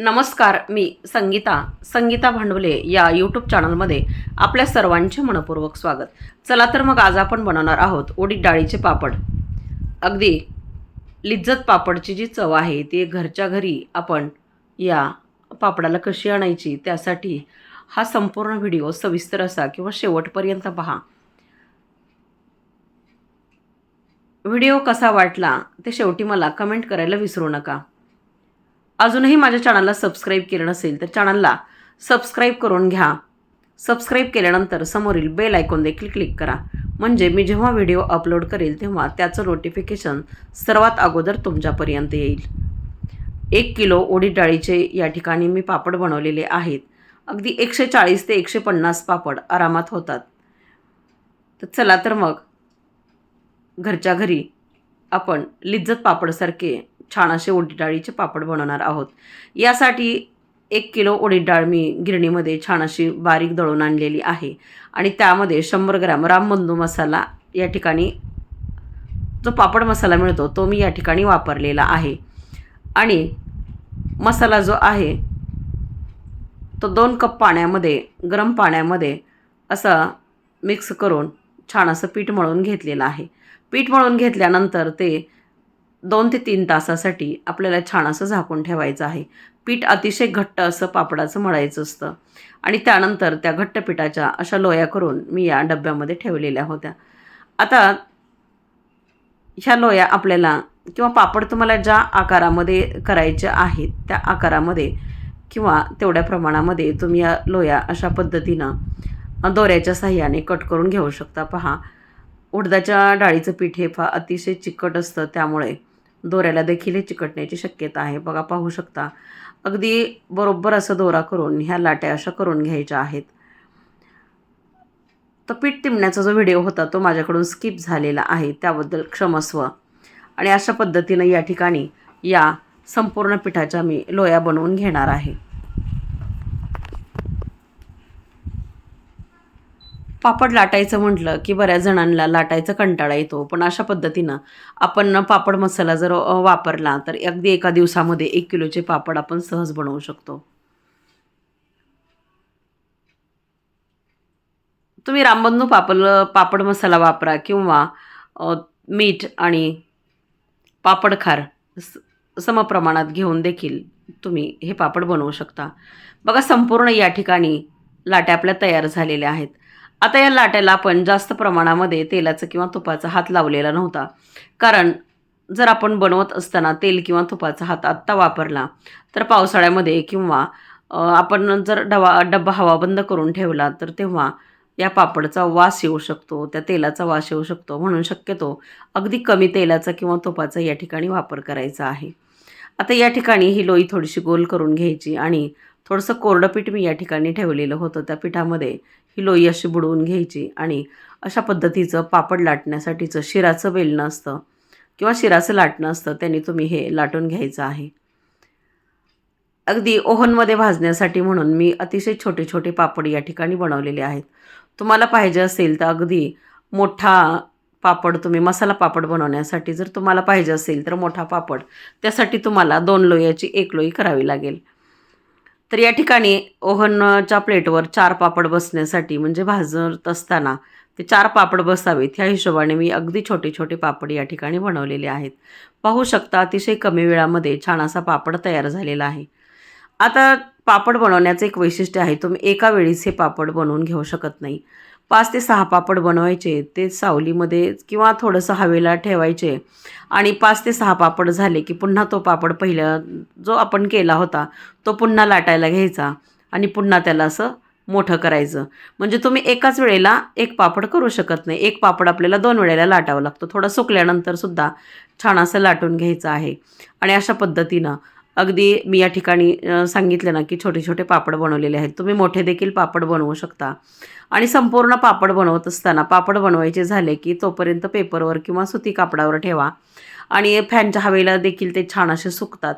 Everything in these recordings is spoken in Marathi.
नमस्कार मी संगीता संगीता भांडवले या यूट्यूब चॅनलमध्ये आपल्या सर्वांचे मनपूर्वक स्वागत. चला तर मग आज आपण बनवणार आहोत उडीद डाळीचे पापड. अगदी लिज्जत पापडची जी चव आहे ती घरच्या घरी आपण या पापडाला कशी आणायची त्यासाठी हा संपूर्ण व्हिडिओ सविस्तर असा किंवा शेवटपर्यंत पहा. व्हिडिओ कसा वाटला ते शेवटी मला कमेंट करायला विसरू नका. अजूनही माझ्या चॅनलला सबस्क्राईब केलं नसेल तर चॅनलला सबस्क्राईब करून घ्या. सबस्क्राईब केल्यानंतर समोरील बेल आयकॉन देखील क्लिक करा. म्हणजे मी जेव्हा व्हिडिओ अपलोड करेल तेव्हा त्याचं नोटिफिकेशन सर्वात अगोदर तुमच्यापर्यंत येईल. एक किलो ओडी डाळीचे या ठिकाणी मी पापड बनवलेले आहेत. अगदी एकशे चाळीस ते एकशे पन्नास पापड आरामात होतात. तर चला तर मग घरच्या घरी आपण लिज्जत पापडसारखे छान असे उडीद डाळीचे पापड बनवणार आहोत. यासाठी एक किलो उडीद डाळ मी गिरणीमध्ये छान अशी बारीक दळून आणलेली आहे. आणि त्यामध्ये शंभर ग्रॅम रामबंधू मसाला या ठिकाणी जो पापड मसाला मिळतो तो मी या ठिकाणी वापरलेला आहे. आणि मसाला जो आहे तो दोन कप पाण्यामध्ये गरम पाण्यामध्ये असा मिक्स करून छान असं पीठ मळून घेतलेलं आहे. पीठ मळून घेतल्यानंतर ते दोन ते तीन तासासाठी आपल्याला छान असं झाकून ठेवायचं आहे. पीठ अतिशय घट्ट असं पापडाचं मळायचं असतं. आणि त्यानंतर त्या घट्ट पिठाच्या अशा लोया करून मी या डब्यामध्ये ठेवलेल्या होत्या. आता ह्या लोया आपल्याला किंवा पापड तुम्हाला ज्या आकारामध्ये करायचे आहेत त्या आकारामध्ये किंवा तेवढ्या प्रमाणामध्ये तुम्ही या लोया अशा पद्धतीनं दोऱ्याच्या साह्याने कट करून घेऊ शकता. पहा उडदाच्या डाळीचं पीठ हे फार अतिशय चिकट असतं त्यामुळे दोऱ्याला देखील हे चिकटण्याची शक्यता आहे. बघा पाहू शकता. अगदी बरोबर असं दोरा करून ह्या लाट्या अशा करून घ्यायच्या आहेत. तर पीठ तिमण्याचा जो व्हिडिओ होता तो माझ्याकडून स्किप झालेला आहे. त्याबद्दल क्षमस्व. आणि अशा पद्धतीनं या ठिकाणी या संपूर्ण पिठाच्या मी लोया बनवून घेणार आहे. पापड लाटायचं म्हटलं की बऱ्याच जणांना लाटायचा कंटाळा येतो. पण अशा पद्धतीनं आपण पापड मसाला जर वापरला तर अगदी एका दिवसामध्ये एक किलोचे पापड आपण सहज बनवू शकतो. तुम्ही रामबंधू पापड पापड मसाला वापरा किंवा मीठ आणि पापड खार स- समप्रमाणात घेऊन देखील तुम्ही हे पापड बनवू शकता. बघा संपूर्ण या ठिकाणी लाट्या आपल्या तयार झालेल्या आहेत. आता या लाट्याला आपण जास्त प्रमाणामध्ये तेलाचं किंवा तुपाचा हात लावलेला नव्हता. कारण जर आपण बनवत असताना तेल किंवा तुपाचा हात आत्ता वापरला तर पावसाळ्यामध्ये किंवा आपण जर डबा डब्बा हवा बंद करून ठेवला तर तेव्हा या पापडचा वास येऊ शकतो त्या तेलाचा वास येऊ शकतो. म्हणून शक्यतो अगदी कमी तेलाचा किंवा तुपाचा या ठिकाणी वापर करायचा आहे. आता या ठिकाणी ही लोई थोडीशी गोल करून घ्यायची आणि थोडंसं कोरडं पीठ मी या ठिकाणी ठेवलेलं होतं. त्या पिठामध्ये ही लोई अशी बुडवून घ्यायची आणि अशा पद्धतीचं पापड लाटण्यासाठीचं शिराचं बेलणं असतं किंवा शिराचं लाटणं असतं त्यांनी तुम्ही हे लाटून घ्यायचं आहे. अगदी ओव्हनमध्ये भाजण्यासाठी म्हणून मी अतिशय छोटे छोटे पापड या ठिकाणी बनवलेले आहेत. तुम्हाला पाहिजे असेल तर अगदी मोठा पापड तुम्ही मसाला पापड बनवण्यासाठी जर तुम्हाला पाहिजे असेल तर मोठा पापड त्यासाठी तुम्हाला दोन लोयाची एक लोई करावी लागेल. तर या ठिकाणी ओव्हनच्या प्लेटवर चार पापड बसण्यासाठी म्हणजे भाजत असताना ते चार पापड बसावेत. ह्या हिशोबाने मी अगदी छोटे छोटे पापड या ठिकाणी बनवलेले आहेत. पाहू शकता अतिशय कमी वेळामध्ये छान असा पापड तयार झालेला आहे. आता पापड बनवण्याचं एक वैशिष्ट्य आहे तुम्ही एका वेळीच हे पापड बनवून घेऊ शकत नाही. पाच ते सहा पापड बनवायचे ते सावलीमध्ये किंवा थोडंसं हवेला ठेवायचे. आणि पाच ते सहा पापड झाले की पुन्हा तो पापड पहिल्या जो आपण केला होता तो पुन्हा लाटायला घ्यायचा आणि पुन्हा त्याला असं मोठं करायचं. म्हणजे तुम्ही एकाच वेळेला एक पापड करू शकत नाही. एक पापड आपल्याला दोन वेळेला लाटावं लागतं. थोडं सुकल्यानंतरसुद्धा छान असं लाटून घ्यायचं आहे. आणि अशा पद्धतीनं अगदी मी या ठिकाणी सांगितलं ना की छोटे छोटे पापड बनवलेले आहेत. तुम्ही मोठे देखील पापड बनवू शकता. आणि संपूर्ण पापड बनवत असताना पापड बनवायचे झाले की तोपर्यंत पेपरवर किंवा सुती कापडावर ठेवा. आणि फॅनच्या हवेला देखील ते छान असे सुकतात.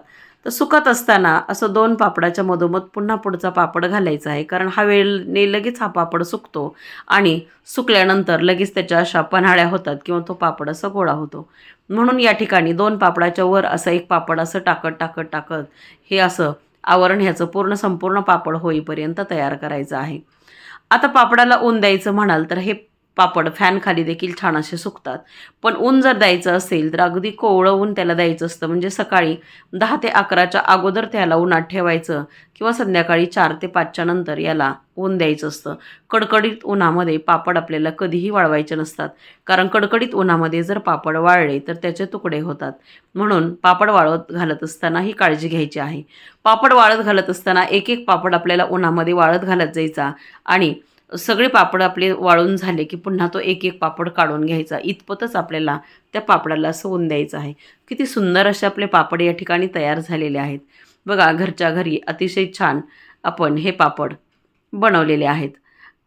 तर सुकत असताना असं दोन पापडाच्या मधोमध पुन्हा पुढचा पापड घालायचा आहे. कारण हवेने लगेच हा पापड सुकतो आणि सुकल्यानंतर लगेच त्याच्या अशा पन्हाळ्या होतात किंवा तो पापड असा गोळा होतो. म्हणून या ठिकाणी दोन पापडाच्या वर असं एक पापड असं टाकत टाकत टाकत हे असं आवरण ह्याचं पूर्ण संपूर्ण पापड होईपर्यंत तयार करायचं आहे. आता पापडाला ऊन द्यायचं म्हणाल तर हे पापड फॅनखाली देखील छान असे सुकतात. पण ऊन जर द्यायचं असेल तर अगदी कोवळं ऊन त्याला द्यायचं असतं. म्हणजे सकाळी दहा ते अकराच्या अगोदर त्याला उन्हात ठेवायचं किंवा संध्याकाळी चार ते पाचच्या नंतर याला ऊन द्यायचं असतं. कडकडीत उन्हामध्ये पापड आपल्याला कधीही वाळवायचे नसतात. कारण कडकडीत उन्हामध्ये जर पापड वाळले तर त्याचे तुकडे होतात. म्हणून पापड वाळत घालत असताना ही काळजी घ्यायची आहे. पापड वाळत घालत असताना एक एक पापड आपल्याला उन्हामध्ये वाळत घालत जायचा आणि सगळे पापड आपले वाळून झाले की पुन्हा तो एक एक पापड काढून घ्यायचा. इतपतच आपल्याला त्या पापडाला सोवून द्यायचा द्यायचं आहे. किती सुंदर असे आपले पापड या ठिकाणी तयार झालेले आहेत. बघा घरच्या घरी अतिशय छान आपण हे पापड बनवलेले आहेत.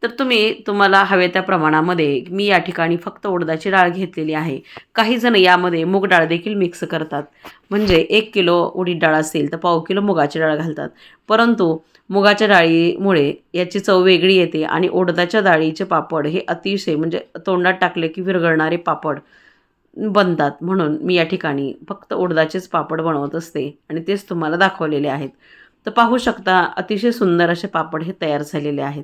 तर तुम्ही तुम्हाला हवे त्या प्रमाणामध्ये मी या ठिकाणी फक्त उडदाची डाळ घेतलेली आहे. काही जण यामध्ये मूग डाळ देखील मिक्स करतात. म्हणजे एक किलो उडीद डाळ असेल तर पाव किलो मुगाची डाळ घालतात. परंतु मुगाच्या डाळीमुळे याची चव वेगळी येते आणि उडदाच्या डाळीचे पापड हे अतिशय म्हणजे तोंडात टाकले की विरघळणारे पापड बनतात. म्हणून मी या ठिकाणी फक्त उडदाचेच पापड बनवत असते आणि तेच तुम्हाला दाखवलेले आहेत. तर पाहू शकता अतिशय सुंदर असे पापड हे तयार झालेले आहेत.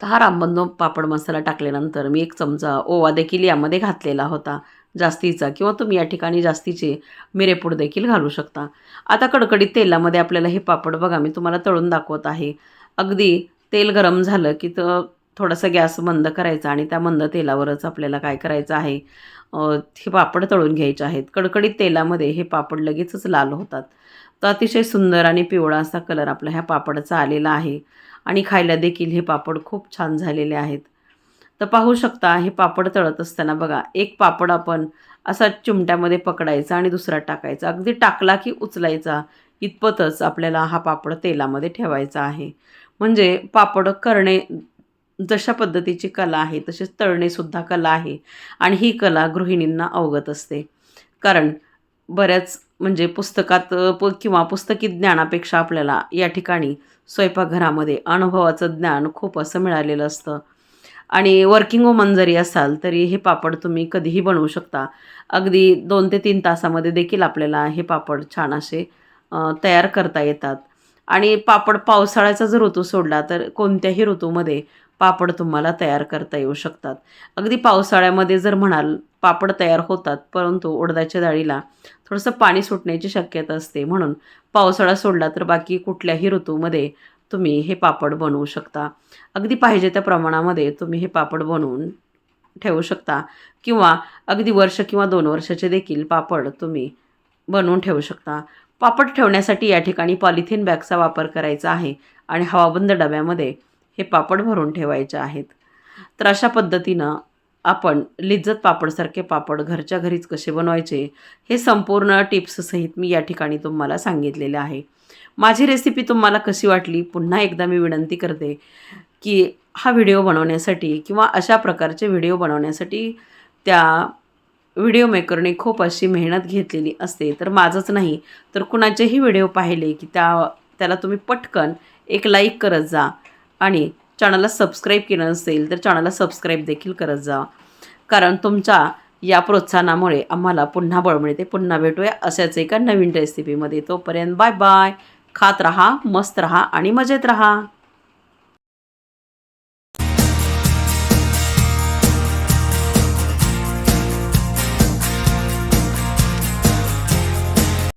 तर हा रामबंधू पापड मसाला टाकल्यानंतर मी एक चमचा ओवा देखील यामध्ये घातलेला होता. जास्तीचा किंवा तुम्ही या ठिकाणी जास्तीचे मिरेपूड देखील घालू शकता. आता कडकडीत तेलामध्ये आपल्याला हे पापड बघा मी तुम्हाला तळून दाखवत आहे. अगदी तेल गरम झालं की तर थोडासा गॅस बंद करायचा आणि त्या मंद तेलावरच आपल्याला काय करायचं आहे? हे पापड तळून घ्यायचे आहेत. कडकडीत तेलामध्ये हे पापड लगेचच लाल होतात. तर अतिशय सुंदर आणि पिवळा असा कलर आपला ह्या पापडाचा आलेला आहे. आणि खायला देखील हे पापड खूप छान झालेले आहेत. तर पाहू शकता हे पापड तळत असताना बघा एक पापड आपण असा चिमट्यामध्ये पकडायचा आणि दुसरा टाकायचा. अगदी टाकला की उचलायचा. इतपतच आपल्याला हा पापड तेलामध्ये ठेवायचा आहे. म्हणजे पापड करणे जशा पद्धतीची कला आहे तसेच तळणेसुद्धा कला आहे. आणि ही कला गृहिणींना अवगत असते. कारण बऱ्याच म्हणजे पुस्तकात प किंवा पुस्तकी ज्ञानापेक्षा आपल्याला या ठिकाणी स्वयंपाकघरामध्ये अनुभवाचं ज्ञान खूप असं मिळालेलं असतं. आणि वर्किंग वुमन जरी असाल तरी हे पापड तुम्ही कधीही बनवू शकता. अगदी दोन ते तीन तासामध्ये देखील आपल्याला हे पापड छान असे तयार करता येतात. आणि पापड पावसाळ्याचा जर ऋतू सोडला तर कोणत्याही ऋतूमध्ये पापड तुम्हाला तयार करता येऊ शकतात. अगदी पावसाळ्यामध्ये जर म्हणाल पापड तयार होतात परंतु उडदाच्या डाळीला थोडंसं पाणी सुटण्याची शक्यता असते. म्हणून पावसाळा सोडला तर बाकी कुठल्याही ऋतूमध्ये तुम्ही हे पापड बनवू शकता. अगदी पाहिजे त्या प्रमाणामध्ये तुम्ही हे पापड बनवून ठेवू शकता. किंवा अगदी वर्ष किंवा दोन वर्षाचे देखील पापड तुम्ही बनवून ठेवू शकता. पापड ठेवण्यासाठी या ठिकाणी पॉलिथिन बॅगचा वापर करायचा आहे आणि हवाबंद डब्यामध्ये हे पापड भरून ठेवायचे आहेत. तर अशा पद्धतीनं आपण लिज्जत पापडसारखे पापड घरच्या घरीच कसे बनवायचे हे संपूर्ण टिप्ससहित मी या ठिकाणी तुम्हाला सांगितलेले आहे. माझी रेसिपी तुम्हाला कशी वाटली पुन्हा एकदा मी विनंती करते की हा व्हिडिओ बनवण्यासाठी किंवा अशा प्रकारचे व्हिडिओ बनवण्यासाठी त्या व्हिडिओ मेकरने खूप अशी मेहनत घेतलेली असते तर माझंच नाही तर कुणाचेही व्हिडिओ पाहिले की त्या त्याला तुम्ही पटकन एक लाईक करत जा आणि चॅनलला सबस्क्राईब केलं नसेल तर चॅनलला सबस्क्राईब देखील करत जा. कारण तुमच्या या प्रोत्साहनामुळे आम्हाला पुन्हा बळ मिळते. पुन्हा भेटूया अशाच एका नवीन रेसिपीमध्ये तोपर्यंत बाय बाय. खात रहा मस्त रहा आणि मजेत रहा.